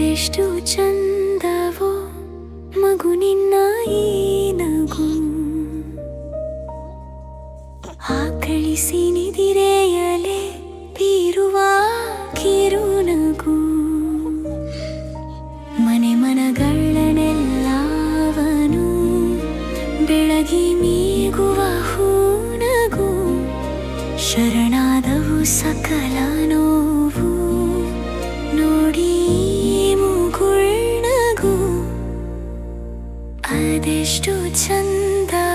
ಅದೆಷ್ಟು ಚಂದವೋ ಮಗು ನಿನ್ನ ಈ ನಗು. ಆಕಳಿಸಿ ನಿದಿರೆಯಲೆ ಬೀರುವ ಕಿರುನಗು ಮನೆ ಮನಗಳನೆಲ್ಲವನು ಬೆಳಗಿ ಮೀಗುವ ಹೂ ನಗು. ಶರಣಾದವು ಸಕಲ तिष्ठु छन्दः